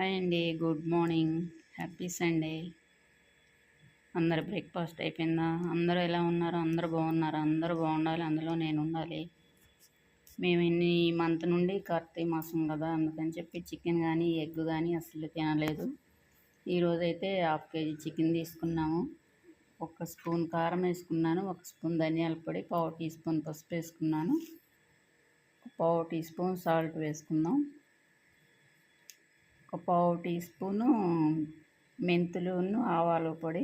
Hi అండి good morning happy Sunday అందరు breakfast అయిపోయిందా అందరూ ఎలా ఉన్నారు అందరు బాగున్నారు అందరూ బాగుండాలి అందులో నేను ఉండాలి మేము ఇన్ని మంత్ నుండి కార్తీక మాసం కదా అందుకని చెప్పి చికెన్ కానీ ఎగ్ కానీ అసలు తినలేదు ఈరోజైతే హాఫ్ కేజీ చికెన్ తీసుకున్నాము ఒక స్పూన్ కారం వేసుకున్నాను ఒక స్పూన్ ధనియాల పొడి పావు టీ స్పూన్ పసుపు వేసుకున్నాను పావు టీ స్పూన్ సాల్ట్ వేసుకుందాం ఒక పావు టీ స్పూను మెంతులును ఆవాల పొడి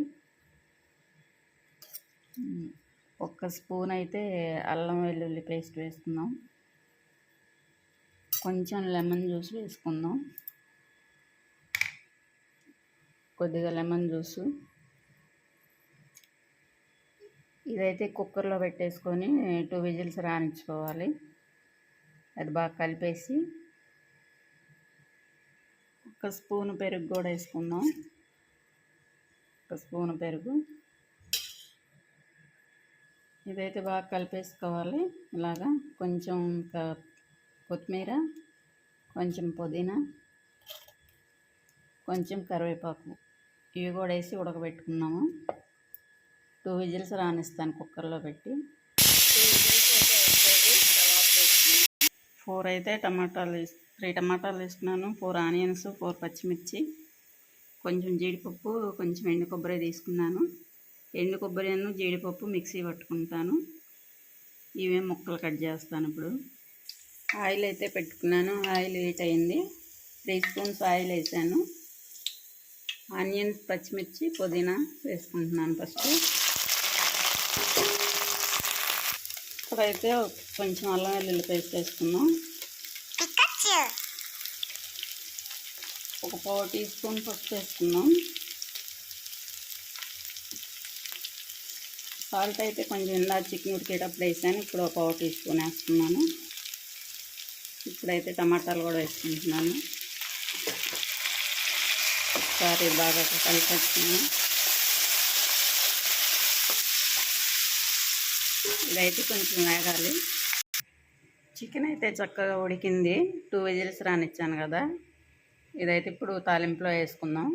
ఒక్క స్పూన్ అయితే అల్లం వెల్లుల్లి పేస్ట్ వేసుకుందాం కొంచెం లెమన్ జ్యూస్ వేసుకుందాం కొద్దిగా లెమన్ జ్యూసు ఇదైతే కుక్కర్లో పెట్టేసుకొని టూ విజిల్స్ రానిచ్చుకోవాలి అది బాగా కలిపేసి ఒక స్పూన్ పెరుగు కూడా వేసుకుందాం ఒక స్పూన్ పెరుగు ఇదైతే బాగా కలిపేసుకోవాలి ఇలాగా కొంచెం కొత్తిమీర కొంచెం పుదీనా కొంచెం కరివేపాకు ఇవి కూడా వేసి ఉడకబెట్టుకున్నాము టూ విజిల్స్ రానిస్తాను కుక్కర్లో పెట్టి ఫోర్ అయితే టమాటాలు త్రీ టమాటాలు వేసుకున్నాను ఫోర్ ఆనియన్స్ ఫోర్ పచ్చిమిర్చి కొంచెం జీడిపప్పు కొంచెం ఎండు కొబ్బరి తీసుకున్నాను ఎండు కొబ్బరి జీడిపప్పు మిక్సీ పట్టుకుంటాను ఇవే ముక్కలు కట్ చేస్తాను ఇప్పుడు ఆయిల్ అయితే పెట్టుకున్నాను ఆయిల్ హీట్ అయింది త్రీ స్పూన్స్ ఆయిల్ వేసాను ఆనియన్స్ పచ్చిమిర్చి పుదీనా వేసుకుంటున్నాను ఫస్ట్ ఇక్కడైతే కొంచెం అల్లం వెల్లుల్లి పేస్ట్ వేసుకున్నాం ఒక పావు టీ స్పూన్ పసుపు వేసుకుందాం సాల్ట్ అయితే కొంచెం ఇలా చికెన్ ఉడికేటప్పుడు వేసాను ఇప్పుడు ఒక పావు టీ స్పూన్ వేసుకున్నాను ఇప్పుడైతే టమాటాలు కూడా వేసుకుంటున్నాను ఒకసారి బాగా కలిపేస్తున్నాను ఇదైతే కొంచెం వేగాలి చికెన్ అయితే చక్కగా ఉడికింది టూ వెజిల్స్ రానిచ్చాను కదా ఇదైతే ఇప్పుడు తాలింపులో వేసుకుందాం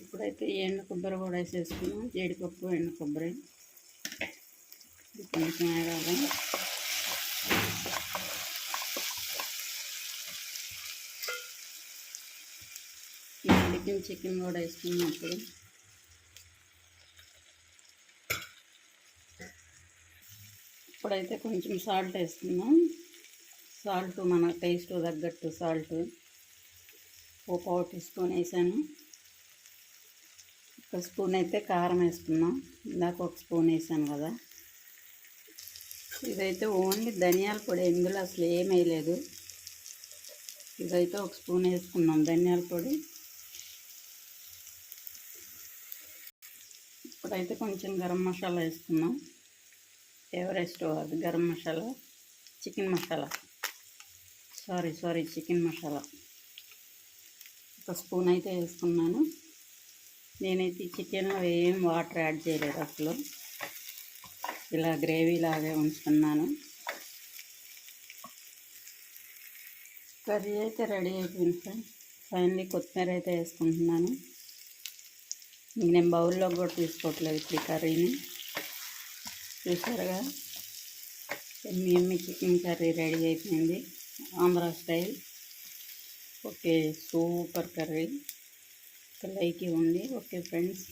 ఇప్పుడైతే ఎండు కొబ్బరి కూడా వేసేసుకున్నాం జీడిపప్పు ఎండు కొబ్బరి కొంచెం వేగాలి చికెన్ చికెన్ కూడా వేసుకున్నాం ఇప్పుడు ఇప్పుడైతే కొంచెం సాల్ట్ వేసుకున్నాం సాల్ట్ మన టేస్ట్ తగ్గట్టు సాల్ట్ ఓ పావు టీ స్పూన్ వేసాను ఒక స్పూన్ అయితే కారం వేసుకున్నాం ఇందాక ఒక స్పూన్ వేసాను కదా ఇదైతే ఓన్లీ ధనియాల పొడి ఎందులో అసలు ఏమీ వేయలేదు ఇదైతే ఒక స్పూన్ వేసుకున్నాం ధనియాల పొడి ఇప్పుడైతే కొంచెం గరం మసాలా వేసుకున్నాం ఎవరెస్ట్ అది garam masala chicken masala sorry sorry chicken masala ఒక స్పూన్ అయితే వేసుకున్నాను నేనైతే చికెన్ ఏం వాటర్ యాడ్ చేయలేదు అసలు ఇలా గ్రేవీ లాగే ఉంచుకున్నాను కర్రీ అయితే రెడీ అయిపోయింది సార్ ఫైనలీ కొత్తిమీర అయితే వేసుకుంటున్నాను నేను బౌల్లో కూడా తీసుకోవట్లేదు ఇప్పుడు కర్రీని చూసారుగా మీ ఎమ్మి చికెన్ కర్రీ రెడీ అయిపోయింది Andhra style okay super curry like ఉంది ఓకే ఫ్రెండ్స్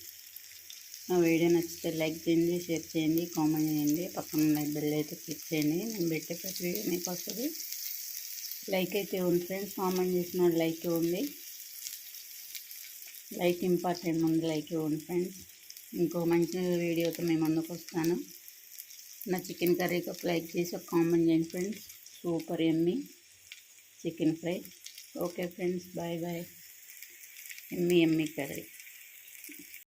నా వీడియో నచ్చితే లైక్ చేయండి షేర్ చేయండి కామెంట్ చేయండి పక్కన బిల్ అయితే క్లిక్ చేయండి నేను పెట్టే ప్రతి వీడియో మీకు వస్తుంది లైక్ అయితే ఉంది ఫ్రెండ్స్ కామెంట్ చేసిన లైక్ ఉంది లైక్ ఇంపార్టెంట్ ఉంది లైక్ ఇవ్వండి ఫ్రెండ్స్ ఇంకో మంచి వీడియోతో మేము అందుకు వస్తాను నా చికెన్ కర్రీకి ఒక లైక్ చేసి ఒక కామెంట్ చేయండి friends Super yummy chicken fry. Okay friends, bye bye. Yummy curry.